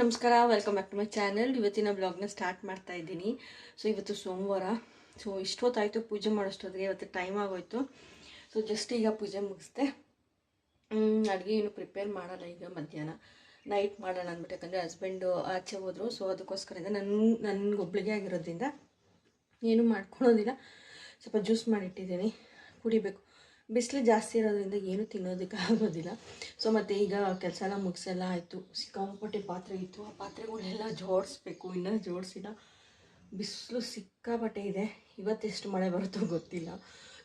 ನಮಸ್ಕಾರ welcome back to my channel ಇವತ್ತಿನ ಬ್ಲಾಗ್ನ ಸ್ಟಾರ್ಟ್ ಮಾಡ್ತಾ ಇದ್ದೀನಿ. ಸೊ ಇವತ್ತು ಸೋಮವಾರ. ಸೊ ಇಷ್ಟೊತ್ತಾಯಿತು ಪೂಜೆ ಮಾಡೋಷ್ಟೊತ್ತಿಗೆ, ಇವತ್ತು ಟೈಮ್ ಆಗೋಯ್ತು. ಸೊ ಜಸ್ಟ್ ಈಗ ಪೂಜೆ ಮುಗಿಸ್ದೆ. ಅಡುಗೆ ಏನು ಪ್ರಿಪೇರ್ ಮಾಡಲ್ಲ ಈಗ ಮಧ್ಯಾಹ್ನ. ನೈಟ್ ಮಾಡೋಣ ಅಂದ್ಬಿಟ್ಟು, ಯಾಕಂದರೆ ಹಸ್ಬೆಂಡು ಆಚೆ ಹೋದರು. ಸೊ ಅದಕ್ಕೋಸ್ಕರದಿಂದ ನನ್ನ ನನಗೊಬ್ಳಿಗೆ ಆಗಿರೋದ್ರಿಂದ ಏನು ಮಾಡ್ಕೊಳೋದಿಲ್ಲ. ಸ್ವಲ್ಪ ಜ್ಯೂಸ್ ಮಾಡಿಟ್ಟಿದ್ದೀನಿ. ಕುಡಿಬೇಕು. ಬಿಸಿಲು ಜಾಸ್ತಿ ಇರೋದ್ರಿಂದ ಏನು ತಿನ್ನೋದಕ್ಕೆ ಆಗೋದಿಲ್ಲ. ಸೊ ಮತ್ತು ಈಗ ಕೆಲಸ ಎಲ್ಲ ಮುಗಿಸೆಲ್ಲ ಆಯಿತು. ಸಿಕ್ಕಾಪಟ್ಟೆ ಪಾತ್ರೆ ಇತ್ತು. ಆ ಪಾತ್ರೆಗಳೆಲ್ಲ ಜೋಡಿಸ್ಬೇಕು. ಇನ್ನೂ ಜೋಡಿಸಿಲ್ಲ. ಬಿಸಿಲು ಸಿಕ್ಕಾಪಟ್ಟೆ ಇದೆ. ಇವತ್ತೆಷ್ಟು ಮಳೆ ಬರುತ್ತೋ ಗೊತ್ತಿಲ್ಲ.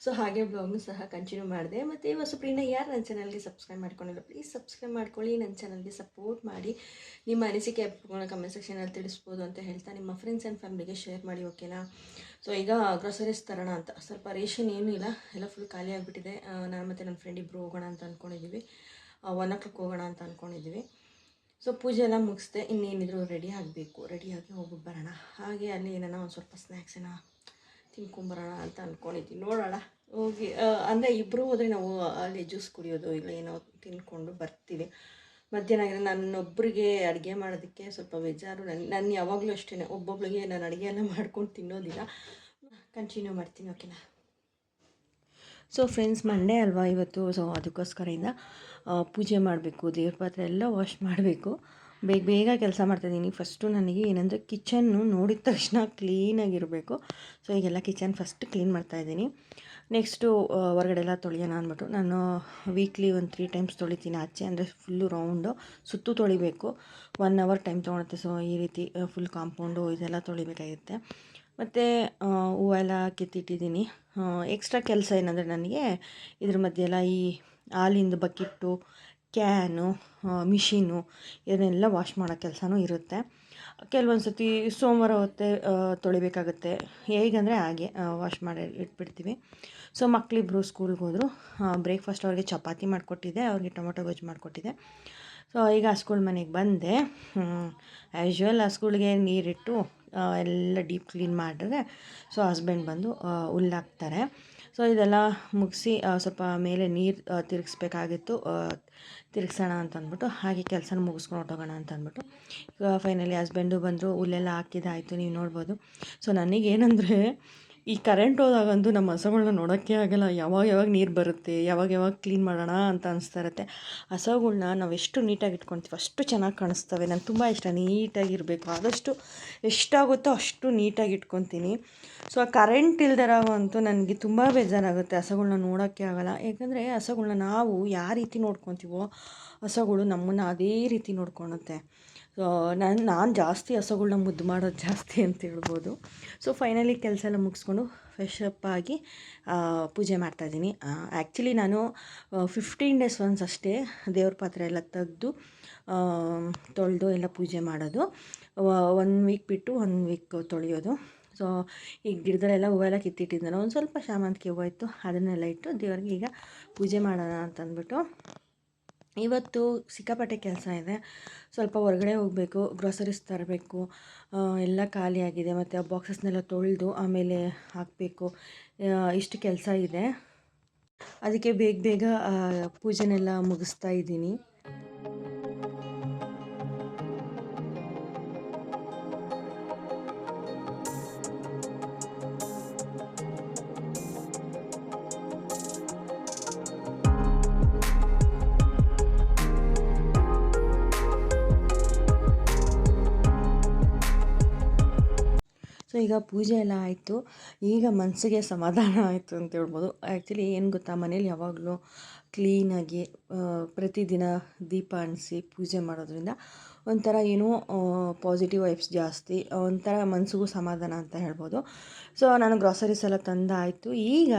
ಸೊ ಹಾಗೆ ಬ್ಲಾಗ್ನು ಸಹ ಕಂಟಿನ್ಯೂ ಮಾಡಿದೆ. ಮತ್ತು ಹೊಸಬ್ರಿಂದ ಯಾರು ನನ್ನ ಚಾನಲ್ಗೆ ಸಬ್ಸ್ಕ್ರೈಬ್ ಮಾಡ್ಕೊಂಡಿಲ್ಲ ಪ್ಲೀಸ್ ಸಬ್ಸ್ಕ್ರೈಬ್ ಮಾಡ್ಕೊಳ್ಳಿ. ನನ್ನ ಚಾನಲ್ಗೆ ಸಪೋರ್ಟ್ ಮಾಡಿ. ನಿಮ್ಮ ಅನಿಸಿಕೆ ಅಭಿಪ್ರಾಯಗಳನ್ನ ಕಮೆಂಟ್ ಸೆಕ್ಷನಲ್ಲಿ ತಿಳಿಸ್ಬೋದು ಅಂತ ಹೇಳ್ತಾ ನಿಮ್ಮ ಫ್ರೆಂಡ್ಸ್ ಆ್ಯಂಡ್ ಫ್ಯಾಮಿಲಿಗೆ ಶೇರ್ ಮಾಡಿ ಓಕೆನಾ ಸೊ ಈಗ ಗ್ರೋಸರೀಸ್ ತರೋಣ ಅಂತ. ಸ್ವಲ್ಪ ರೇಷನ್ ಏನೂ ಇಲ್ಲ. ಎಲ್ಲ ಫುಲ್ ಖಾಲಿ ಆಗಿಬಿಟ್ಟಿದೆ. ನಾನು ಮತ್ತು ನನ್ನ ಫ್ರೆಂಡ್ ಇಬ್ಬರು ಹೋಗೋಣ ಅಂತ ಅಂದ್ಕೊಂಡಿದ್ದೀವಿ ಒನ್ ಓ ಕ್ಲಾಕ್ ಹೋಗೋಣ ಅಂತ ಅಂದ್ಕೊಂಡಿದ್ದೀವಿ ಸೊ ಪೂಜೆ ಎಲ್ಲ ಮುಗಿಸ್ದೆ. ಇನ್ನೇನಿದ್ರು ರೆಡಿ ಆಗಬೇಕು. ರೆಡಿಯಾಗಿ ಹೋಗಿ ಬರೋಣ. ಹಾಗೆ ಅಲ್ಲಿ ಏನೋ ಒಂದು ಸ್ವಲ್ಪ ಸ್ನ್ಯಾಕ್ಸ್ ಏನೋ ತಿನ್ಕೊಂಬರೋಣ ಅಂತ ಅಂದ್ಕೊಂಡಿದ್ದೀನಿ ನೋಡೋಣ. ಹೋಗಿ ಅಂದರೆ ಇಬ್ಬರು ಹೋದರೆ ನಾವು ಅಲ್ಲಿ ಜ್ಯೂಸ್ ಕುಡಿಯೋದು ಇಲ್ಲ ಏನೋ ತಿನ್ಕೊಂಡು ಬರ್ತೀವಿ. ಮಧ್ಯಾಹ್ನ ಆಗಿದೆ ನನ್ನೊಬ್ಬರಿಗೆ ಅಡುಗೆ ಮಾಡೋದಕ್ಕೆ ಸ್ವಲ್ಪ ಬೇಜಾರು. ನನ್ನ ನಾನು ಯಾವಾಗಲೂ ಅಷ್ಟೇ ಒಬ್ಬೊಬ್ಳಿಗೆ ನಾನು ಅಡುಗೆ ಮಾಡ್ಕೊಂಡು ತಿನ್ನೋದಿಲ್ಲ. ಕಂಟಿನ್ಯೂ ಮಾಡ್ತೀನಿ ಓಕೆನಾ ಸೊ ಫ್ರೆಂಡ್ಸ್ ಮಂಡೇ ಅಲ್ವಾ ಇವತ್ತು? ಸೊ ಅದಕ್ಕೋಸ್ಕರ ಇಂದ ಪೂಜೆ ಮಾಡಬೇಕು, ದೇವ್ರ ಪಾತ್ರೆ ಎಲ್ಲ ವಾಶ್ ಮಾಡಬೇಕು. ಬೇಗ ಬೇಗ ಕೆಲಸ ಮಾಡ್ತಾಯಿದ್ದೀನಿ. ಫಸ್ಟು ನನಗೆ ಏನಂದರೆ ಕಿಚನ್ನು ನೋಡಿದ ತಕ್ಷಣ ಕ್ಲೀನಾಗಿರಬೇಕು ಸೊ ಈಗೆಲ್ಲ ಕಿಚನ್ ಫಸ್ಟ್ ಕ್ಲೀನ್ ಮಾಡ್ತಾಯಿದ್ದೀನಿ. ನೆಕ್ಸ್ಟು ಹೊರಗಡೆ ಎಲ್ಲ ತೊಳೆಯೋಣ ಅಂದ್ಬಿಟ್ಟು ನಾನು ವೀಕ್ಲಿ ಒಂದು ತ್ರೀ ಟೈಮ್ಸ್ ತೊಳಿತೀನಿ. ಆಚೆ ಅಂದರೆ ಫುಲ್ಲು ರೌಂಡು ಸುತ್ತು ತೊಳಿಬೇಕು. ಒನ್ ಅವರ್ ಟೈಮ್ ತೊಗೊಳುತ್ತೆ. ಸೊ ಈ ರೀತಿ ಫುಲ್ ಕಾಂಪೌಂಡು ಇದೆಲ್ಲ ತೊಳಿಬೇಕಾಗಿರುತ್ತೆ ಮತ್ತು ಹೂವೆಲ್ಲ ಕಿತ್ತಿಟ್ಟಿದ್ದೀನಿ. ಎಕ್ಸ್ಟ್ರಾ ಕೆಲಸ ಏನಂದರೆ ನನಗೆ ಇದ್ರ ಮಧ್ಯೆಲ್ಲ ಈ ಹಾಲಿಂದು ಬಕೆಟ್ಟು ಕ್ಯಾನು ಮಿಷಿನು ಇದನ್ನೆಲ್ಲ ವಾಶ್ ಮಾಡೋ ಕೆಲಸನೂ ಇರುತ್ತೆ. ಕೆಲವೊಂದು ಸತಿ ಸೋಮವಾರ ಹೊತ್ತೆ ತೊಳಿಬೇಕಾಗುತ್ತೆ. ಹೇಗಂದರೆ ಹಾಗೆ ವಾಶ್ ಮಾಡಿ ಇಟ್ಬಿಡ್ತೀವಿ. ಸೊ ಮಕ್ಕಳಿಬ್ಬರು ಸ್ಕೂಲ್ಗೆ ಹೋದರು ಬ್ರೇಕ್ಫಾಸ್ಟ್ ಅವ್ರಿಗೆ ಚಪಾತಿ ಮಾಡಿಕೊಟ್ಟಿದ್ದೆ, ಅವ್ರಿಗೆ ಟೊಮೊಟೊ ಗೊಜ್ಜು ಮಾಡಿಕೊಟ್ಟಿದ್ದೆ. ಸೊ, ಈಗ ಸ್ಕೂಲ್ ಮನೆಗೆ ಬಂದೆ. ಆ್ಯಶ್ವಲ್ ಸ್ಕೂಲ್ಗೆ ನೀರಿಟ್ಟು ಎಲ್ಲ ಡೀಪ್ ಕ್ಲೀನ್ ಮಾಡಿದ್ರೆ, ಸೊ, ಹಸ್ಬೆಂಡ್ ಬಂದು ಹುಲ್ಲಾಕ್ತಾರೆ. ಸೊ, ಇದೆಲ್ಲ ಮುಗಿಸಿ ಸ್ವಲ್ಪ ಮೇಲೆ ನೀರು ತಿರುಗಿಸ್ಬೇಕಾಗಿತ್ತು ತಿರುಗಿಸೋಣ ಅಂತ ಅಂದ್ಬಿಟ್ಟು ಹಾಗೆ ಕೆಲಸನ ಮುಗಿಸ್ಕೊಂಡು ಹೊಟ್ಟೋಗೋಣ ಅಂತ ಅಂದ್ಬಿಟ್ಟು ಫೈನಲಿ ಹಸ್ಬೆಂಡು ಬಂದರು, ಹುಲ್ಲೆಲ್ಲ ಹಾಕಿದ್ದಾಯಿತು ನೀವು ನೋಡ್ಬೋದು. ಸೊ ನನಗೇನಂದರೆ ಈ ಕರೆಂಟ್ ಹೋದಾಗಂತೂ ನಮ್ಮ ಹಸುಗಳ್ನ ನೋಡೋಕ್ಕೆ ಆಗಲ್ಲ. ಯಾವಾಗ ಯಾವಾಗ ನೀರು ಬರುತ್ತೆ, ಯಾವಾಗ ಯಾವಾಗ ಕ್ಲೀನ್ ಮಾಡೋಣ ಅಂತ ಅನಿಸ್ತಾ ಇರುತ್ತೆ. ಹಸುಗಳ್ನ ನಾವು ಎಷ್ಟು ನೀಟಾಗಿ ಇಟ್ಕೊತೀವಿ ಅಷ್ಟು ಚೆನ್ನಾಗಿ ಕಾಣಿಸ್ತವೆ. ನಂಗೆ ತುಂಬ ಇಷ್ಟ. ನೀಟಾಗಿರಬೇಕು ಆದಷ್ಟು ಎಷ್ಟಾಗುತ್ತೋ ಅಷ್ಟು ನೀಟಾಗಿ ಇಟ್ಕೊತೀನಿ. ಸೊ ಆ ಕರೆಂಟ್ ಇಲ್ದಿರೋವಂತೂ ನನಗೆ ತುಂಬ ಬೇಜಾರಾಗುತ್ತೆ ಹಸುಗಳ್ನ ನೋಡೋಕ್ಕೆ ಆಗಲ್ಲ. ಯಾಕಂದರೆ ಹಸುಗಳ್ನ ನಾವು ಯಾವ ರೀತಿ ನೋಡ್ಕೊತೀವೋ ಹಸುಗಳು ನಮ್ಮನ್ನು ಅದೇ ರೀತಿ ನೋಡ್ಕೊಳುತ್ತೆ. ನಾನು ನಾನು ಜಾಸ್ತಿ ಹಸುಗಳ್ನ ಮುದ್ದು ಮಾಡೋದು ಜಾಸ್ತಿ ಅಂತ ಹೇಳ್ಬೋದು. ಸೊ ಫೈನಲಿ ಕೆಲಸ ಎಲ್ಲ ಮುಗಿಸ್ಕೊಂಡು ಫ್ರೆಶ್ ಆಗಿ ಪೂಜೆ ಮಾಡ್ತಾಯಿದ್ದೀನಿ ಆ್ಯಕ್ಚುಲಿ ನಾನು ಫಿಫ್ಟೀನ್ ಡೇಸ್ ಒನ್ಸ್ ಅಷ್ಟೇ ದೇವ್ರ ಪಾತ್ರೆ ಎಲ್ಲ ತೆಗೆದು ತೊಳೆದು ಎಲ್ಲ ಪೂಜೆ ಮಾಡೋದು. ಒನ್ ವೀಕ್ ಬಿಟ್ಟು ಒನ್ ವೀಕ್ ತೊಳೆಯೋದು. ಸೊ ಈಗ ಗಿಡದಲ್ಲೆಲ್ಲ ಹೂವೆಲ್ಲ ಕಿತ್ತಿಟ್ಟಿದ್ದಾನೆ ಒಂದು ಸ್ವಲ್ಪ ಶಾಮಂತಿಗೆ ಹೂವು ಇತ್ತು, ಅದನ್ನೆಲ್ಲ ಇಟ್ಟು ದೇವ್ರಿಗೆ ಈಗ ಪೂಜೆ ಮಾಡೋಣ ಅಂತ ಅಂದ್ಬಿಟ್ಟು ಇವತ್ತು ಸಿಕ್ಕಾಪಟ್ಟೆ ಕೆಲಸ ಇದೆ. ಸ್ವಲ್ಪ ಹೊರಗಡೆ ಹೋಗಬೇಕು ಗ್ರೋಸರೀಸ್ ತರಬೇಕು ಎಲ್ಲ ಖಾಲಿಯಾಗಿದೆ ಮತ್ತು ಆ ಬಾಕ್ಸಸ್ನೆಲ್ಲ ತೊಳೆದು ಆಮೇಲೆ ಹಾಕಬೇಕು. ಇಷ್ಟು ಕೆಲಸ ಇದೆ. ಅದಕ್ಕೆ ಬೇಗ ಬೇಗ ಪೂಜೆನೆಲ್ಲ ಮುಗಿಸ್ತಾ ಇದ್ದೀನಿ. ಈಗ ಪೂಜೆ ಎಲ್ಲ ಆಯಿತು. ಈಗ ಮನಸ್ಸಿಗೆ ಸಮಾಧಾನ ಆಯಿತು ಅಂತ ಹೇಳ್ಬೋದು. ಆ್ಯಕ್ಚುಲಿ ಏನು ಗೊತ್ತಾ? ಮನೇಲಿ ಯಾವಾಗಲೂ ಕ್ಲೀನಾಗಿ ಪ್ರತಿದಿನ ದೀಪ ಅಂಟಿಸಿ ಪೂಜೆ ಮಾಡೋದ್ರಿಂದ ಒಂಥರ ಏನೋ ಪಾಸಿಟಿವ್ ವೈಬ್ಸ್ ಜಾಸ್ತಿ ಒಂಥರ ಮನಸ್ಸಿಗೂ ಸಮಾಧಾನ ಅಂತ ಹೇಳ್ಬೋದು. ಸೊ ನಾನು ಗ್ರಾಸರೀಸ್ ಎಲ್ಲ ತಂದಾಯಿತು. ಈಗ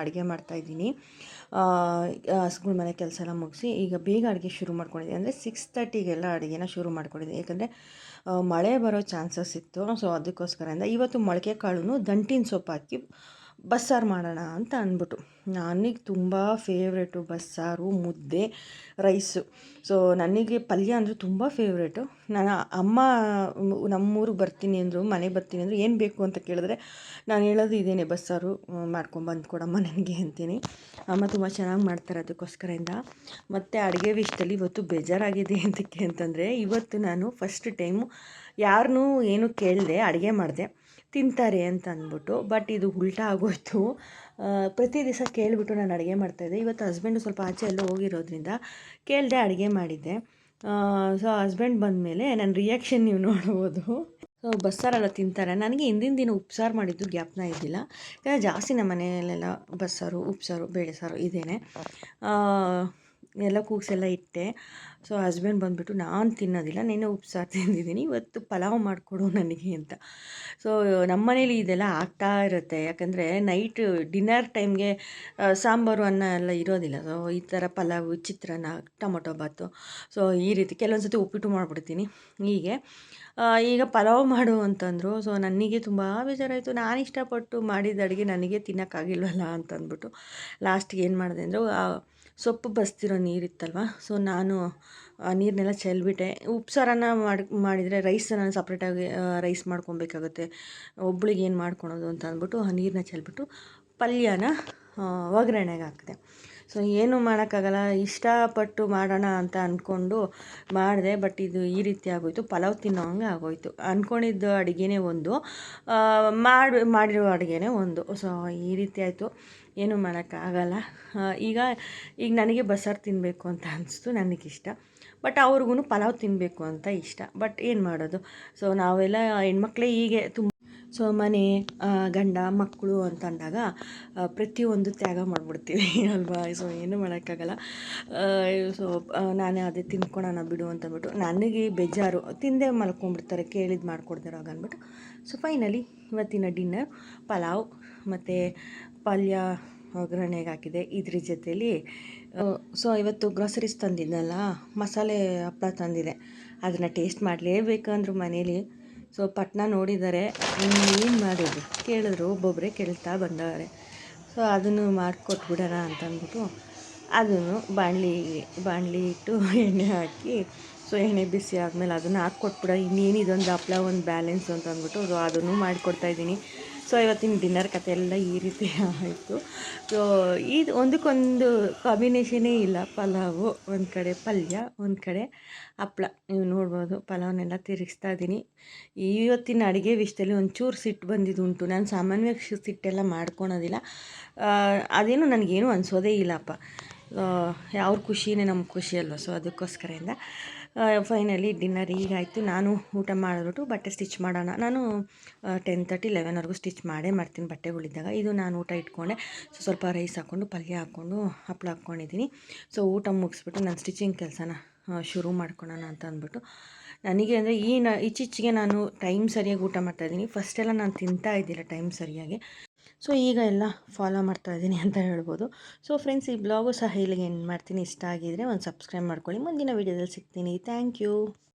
ಅಡುಗೆ ಮಾಡ್ತಾಯಿದ್ದೀನಿ ಹಸ್ಗಳ ಮನೆ ಕೆಲಸ ಎಲ್ಲ ಮುಗಿಸಿ, ಈಗ ಬೇಗ ಅಡುಗೆ ಶುರು ಮಾಡ್ಕೊಂಡಿದ್ದೆ ಅಂದರೆ ಸಿಕ್ಸ್ ತರ್ಟಿಗೆಲ್ಲ ಅಡುಗೆನ ಶುರು ಮಾಡ್ಕೊಂಡಿದ್ದೆ ಯಾಕಂದರೆ ಮಳೆ ಬರೋ ಚಾನ್ಸಸ್ ಇತ್ತು. ಸೊ ಅದಕ್ಕೋಸ್ಕರದಿಂದ ಇವತ್ತು ಮೊಳಕೆ ಕಾಳು ದಂಟಿನ ಸೊಪ್ಪು ಹಾಕಿ ಬಸ್ಸಾರು ಮಾಡೋಣ ಅಂತ ಅಂದ್ಬಿಟ್ಟು. ನನಗೆ ತುಂಬ ಫೇವ್ರೇಟು ಬಸ್ಸಾರು, ಮುದ್ದೆ, ರೈಸು. ಸೊ ನನಗೆ ಪಲ್ಯ ಅಂದರೆ ತುಂಬ ಫೇವ್ರೇಟು ನಾನು ಅಮ್ಮ ನಮ್ಮೂರಿಗೆ ಬರ್ತೀನಿ ಅಂದರು ಮನೆಗೆ ಬರ್ತೀನಿ ಅಂದರು ಏನು ಬೇಕು ಅಂತ ಕೇಳಿದ್ರೆ ನಾನು ಹೇಳೋದು ಇದೇನೆ, ಬಸ್ಸಾರು ಮಾಡ್ಕೊಂಬಂದು ಕೊಡಮ್ಮ ನನಗೆ ಅಂತೀನಿ. ಅಮ್ಮ ತುಂಬ ಚೆನ್ನಾಗಿ ಮಾಡ್ತಾರೆ ಅದಕ್ಕೋಸ್ಕರದಿಂದ ಮತ್ತು ಅಡುಗೆ ವಿಷಯದಲ್ಲಿ ಇವತ್ತು ಬೇಜಾರಾಗಿದೆ ಅಂತಕ್ಕೆ ಅಂತಂದರೆ ಇವತ್ತು ನಾನು ಫಸ್ಟ್ ಟೈಮು ಯಾರನ್ನೂ ಏನು ಕೇಳದೆ, ಅಡುಗೆ ಮಾಡಿದೆ. ತಿಂತಾರೆ ಅಂತ ಅಂದ್ಬಿಟ್ಟು ಬಟ್ ಇದು ಉಲ್ಟಾ ಆಗೋಯಿತು. ಪ್ರತಿ ದಿವಸ ಕೇಳಿಬಿಟ್ಟು ನಾನು ಅಡುಗೆ ಮಾಡ್ತಾಯಿದ್ದೆ ಇವತ್ತು ಹಸ್ಬೆಂಡು ಸ್ವಲ್ಪ ಆಚೆ ಎಲ್ಲ ಹೋಗಿರೋದ್ರಿಂದ ಕೇಳಿದೆ ಅಡುಗೆ ಮಾಡಿದ್ದೆ. ಸೊ ಹಸ್ಬೆಂಡ್ ಬಂದಮೇಲೆ ನನ್ನ ರಿಯಾಕ್ಷನ್ ನೀವು ನೋಡ್ಬೋದು. ಸೊ ಬಸ್ಸಾರೆಲ್ಲ ತಿಂತಾರೆ. ನನಗೆ ಹಿಂದಿನ ದಿನ ಉಪ್ಸಾರು ಮಾಡಿದ್ದು ಜ್ಞಾಪನ ಇದ್ದಿಲ್ಲ. ಯಾಕಂದರೆ ಜಾಸ್ತಿ ನಮ್ಮ ಮನೆಯಲ್ಲೆಲ್ಲ ಬಸ್ಸಾರು, ಉಪ್ಸಾರು, ಬೇಳೆ ಸಾರು ಇದೇನೆ. ಎಲ್ಲ ಕೂಗ್ಸೆಲ್ಲ ಇಟ್ಟೆ. ಸೊ ಹಸ್ಬೆಂಡ್ ಬಂದುಬಿಟ್ಟು ನಾನು ತಿನ್ನೋದಿಲ್ಲ, ನೀನು ಉಪ್ಸಾರು ತಿಂದಿದ್ದೀನಿ, ಇವತ್ತು ಪಲಾವ್ ಮಾಡಿಕೊಡು ನನಗೆ ಅಂತ. ಸೊ ನಮ್ಮ ಮನೇಲಿ ಇದೆಲ್ಲ ಆಗ್ತಾ ಇರುತ್ತೆ. ಯಾಕಂದರೆ ನೈಟ್ ಡಿನ್ನರ್ ಟೈಮ್ಗೆ ಸಾಂಬಾರು, ಅನ್ನ ಎಲ್ಲ ಇರೋದಿಲ್ಲ. ಸೊ ಈ ಥರ ಪಲಾವ್, ಚಿತ್ರಾನ್ನ, ಟೊಮೊಟೊ, ಬಾತು. ಸೊ ಈ ರೀತಿ ಕೆಲವೊಂದು ಸತಿ ಉಪ್ಪಿಟ್ಟು ಮಾಡಿಬಿಡ್ತೀನಿ. ಹೀಗೆ ಈಗ ಪಲಾವ್ ಮಾಡು ಅಂತಂದರು. ಸೊ ನನಗೆ ತುಂಬ ಬೇಜಾರಾಯಿತು. ನಾನು ಇಷ್ಟಪಟ್ಟು ಮಾಡಿದ ಅಡುಗೆ ನನಗೆ ತಿನ್ನೋಕ್ಕಾಗಿಲ್ವಲ್ಲ ಅಂತ ಅಂದ್ಬಿಟ್ಟು ಲಾಸ್ಟಿಗೆ ಏನು ಮಾಡಿದೆ ಅಂದರೆ ಸೊಪ್ಪು ಬಸ್ತಿರೋ ನೀರಿತ್ತಲ್ವ? ಸೊ ನಾನು, ಆ ನೀರನ್ನೆಲ್ಲ ಚೆಲ್ಬಿಟ್ಟೆ. ಉಪ್ಸಾರನ ಮಾಡಿ, ಮಾಡಿದರೆ ರೈಸ್ ನಾನು ಸಪ್ರೇಟಾಗಿ ರೈಸ್ ಮಾಡ್ಕೊಬೇಕಾಗುತ್ತೆ. ಒಬ್ಳಿಗೆ ಏನು ಮಾಡ್ಕೊಳೋದು ಅಂತ ಅಂದ್ಬಿಟ್ಟು ಆ ನೀರನ್ನ ಚೆಲ್ಬಿಟ್ಟು ಪಲ್ಯನ ಒಗ್ಗರಣೆಗೆ ಹಾಕಿದೆ. ಸೊ ಏನು ಮಾಡೋಕ್ಕಾಗಲ್ಲ, ಇಷ್ಟಪಟ್ಟು ಮಾಡೋಣ ಅಂತ ಅಂದ್ಕೊಂಡು ಮಾಡಿದೆ, ಬಟ್ ಇದು ಈ ರೀತಿ ಆಗೋಯಿತು. ಪಲಾವ್ ತಿನ್ನೋ ಹಂಗೆ ಆಗೋಯಿತು. ಅಂದ್ಕೊಂಡಿದ್ದ ಅಡುಗೆನೇ ಒಂದು. ಮಾಡಿ, ಮಾಡಿರೋ ಅಡುಗೆನೇ ಒಂದು. ಸೊ ಈ ರೀತಿ ಆಯಿತು. ಏನೂ ಮಾಡೋಕ್ಕಾಗಲ್ಲ ಈಗ ಈಗ ನನಗೆ ಬಸ್ಸಾರು ತಿನ್ನಬೇಕು ಅಂತ ಅನಿಸ್ತು, ನನಗಿಷ್ಟ. ಬಟ್ ಅವ್ರಿಗೂ ಪಲಾವ್ ತಿನ್ನಬೇಕು ಅಂತ ಇಷ್ಟ. ಬಟ್ ಏನು ಮಾಡೋದು? ಸೊ ನಾವೆಲ್ಲ ಹೆಣ್ಮಕ್ಳೇ ಹೀಗೆ ತುಂಬ ಸೊ, ಮನೆ ಗಂಡ, ಮಕ್ಕಳು ಅಂತಂದಾಗ ಪ್ರತಿಯೊಂದು ತ್ಯಾಗ ಮಾಡಿಬಿಡ್ತೀವಿ ಅಲ್ವಾ? ಸೊ ಏನೂ ಮಾಡೋಕ್ಕಾಗಲ್ಲ ಸೊ ನಾನೇ ಅದೇ ತಿನ್ಕೊಳೋಣ ಬಿಡು ಅಂತಂದ್ಬಿಟ್ಟು ನನಗೆ ಬೇಜಾರು. ತಿಂದೇ ಮಲ್ಕೊಂಡ್ಬಿಡ್ತಾರೆ ಕೇಳಿದ್ದು ಮಾಡಿಕೊಡ್ತಾರೆ ಅಂದ್ಬಿಟ್ಟು ಸೊ ಫೈನಲಿ ಇವತ್ತಿನ ಡಿನ್ನರ್ ಪಲಾವ್, ಮತ್ತು ಪಲ್ಯ ಒಗ್ಗರಣೆಗೆ ಹಾಕಿದೆ. ಇದ್ರ ಜೊತೆಯಲ್ಲಿ ಸೊ ಇವತ್ತು ಗ್ರಾಸರೀಸ್ ತಂದಿದ್ದಲ್ಲ ಮಸಾಲೆ ಹಪ್ಪಳ ತಂದಿದೆ. ಅದನ್ನು ಟೇಸ್ಟ್ ಮಾಡಲೇಬೇಕಂದ್ರು ಮನೇಲಿ. ಸೊ ಪಟ್ನ ನೋಡಿದ್ದಾರೆ ಏನು ಮಾಡೋದು? ಕೇಳಿದ್ರು ಒಬ್ಬೊಬ್ಬರೇ ಕೇಳ್ತಾ ಬಂದವರೆ. ಸೊ ಅದನ್ನು ಮಾಡಿಕೊಟ್ಬಿಡೋಣ ಅಂತಂದ್ಬಿಟ್ಟು, ಅದನ್ನು ಬಾಣಲಿ ಬಾಣಲಿ ಇಟ್ಟು ಎಣ್ಣೆ ಹಾಕಿ, ಸೊ ಎಣ್ಣೆ ಬಿಸಿ ಆದಮೇಲೆ ಅದನ್ನು ಹಾಕ್ಕೊಟ್ಬಿಡ ಇನ್ನೇನು ಇದೊಂದು ಹಪ್ಳ, ಒಂದು ಬ್ಯಾಲೆನ್ಸ್ ಅಂತ ಅಂದ್ಬಿಟ್ಟು ಅದನ್ನು ಮಾಡಿಕೊಡ್ತಾಯಿದ್ದೀನಿ ಸೊ ಇವತ್ತಿನ ಡಿನ್ನರ್ ಕತೆ ಎಲ್ಲ ಈ ರೀತಿ ಆಯಿತು. ಸೊ ಇದು ಒಂದಕ್ಕೊಂದು ಕಾಂಬಿನೇಷನೇ ಇಲ್ಲ. ಪಲಾವು, ಒಂದು ಕಡೆ ಪಲ್ಯ, ಒಂದು ಕಡೆ ಹಪ್ಪಳ ನೀವು ನೋಡ್ಬೋದು ಪಲಾವನ್ನೆಲ್ಲ ತಿರುಗಿಸ್ತಾ ಇದ್ದೀನಿ ಇವತ್ತಿನ ಅಡುಗೆ ವಿಷಯದಲ್ಲಿ ಒಂಚೂರು ಸಿಟ್ಟು ಬಂದಿದ್ದುಂಟು. ನಾನು ಸಾಮಾನ್ಯವಾಗಿ ಸಿಟ್ಟೆಲ್ಲ ಮಾಡ್ಕೊಳೋದಿಲ್ಲ. ಅದೇನು ನನಗೇನು ಅನಿಸೋದೇ ಇಲ್ಲಪ್ಪ. ಅವ್ರ ಖುಷಿನೇ ನಮ್ಮ ಖುಷಿ ಅಲ್ವ? ಸೊ ಅದಕ್ಕೋಸ್ಕರದಿಂದ. ಫೈನಲಿ ಡಿನ್ನರ್ ಈಗಾಯಿತು ನಾನು ಊಟ ಮಾಡಿಬಿಟ್ಟು ಬಟ್ಟೆ ಸ್ಟಿಚ್ ಮಾಡೋಣ. ನಾನು ಟೆನ್ ತರ್ಟಿ ಲೆವೆನ್ವರೆಗೂ ಸ್ಟಿಚ್ ಮಾಡೇ ಮಾಡ್ತೀನಿ ಬಟ್ಟೆಗಳಿದ್ದಾಗ. ಇದು ನಾನು ಊಟ ಇಟ್ಕೊಂಡೆ. ಸೊ ಸ್ವಲ್ಪ ರೈಸ್ ಹಾಕ್ಕೊಂಡು, ಪಲ್ಯ ಹಾಕ್ಕೊಂಡು ಹಪ್ಪಳ ಹಾಕ್ಕೊಂಡಿದ್ದೀನಿ. ಸೊ ಊಟ ಮುಗಿಸ್ಬಿಟ್ಟು ನಾನು ಸ್ಟಿಚಿಂಗ್ ಕೆಲಸನ ಶುರು ಮಾಡ್ಕೊಳೋಣ ಅಂತ ಅಂದ್ಬಿಟ್ಟು. ನನಗೆ ಅಂದರೆ ಈ ನ ಇಚ್ಚಿಚ್ಚಿಗೆ ನಾನು ಟೈಮ್ ಸರಿಯಾಗಿ ಊಟ ಮಾಡ್ತಾಯಿದ್ದೀನಿ ಫಸ್ಟೆಲ್ಲ ನಾನು ತಿಂತಾ ಇದ್ದಿಲ್ಲ ಟೈಮ್ ಸರಿಯಾಗಿ. ಸೊ, ಈಗ ಎಲ್ಲ ಫಾಲೋ ಮಾಡ್ತಾ ಇದ್ದೀನಿ ಅಂತ ಹೇಳ್ಬೋದು. ಸೊ ಫ್ರೆಂಡ್ಸ್ ಈ ಬ್ಲಾಗು ಸಹ ಇಲ್ಲಿಗೆ ಏನು ಮಾಡ್ತೀನಿ. ಇಷ್ಟ ಆಗಿದ್ದರೆ ಒಂದು ಸಬ್ಸ್ಕ್ರೈಬ್ ಮಾಡ್ಕೊಳ್ಳಿ. ಮುಂದಿನ ವೀಡಿಯೋದಲ್ಲಿ ಸಿಗ್ತೀನಿ. Thank you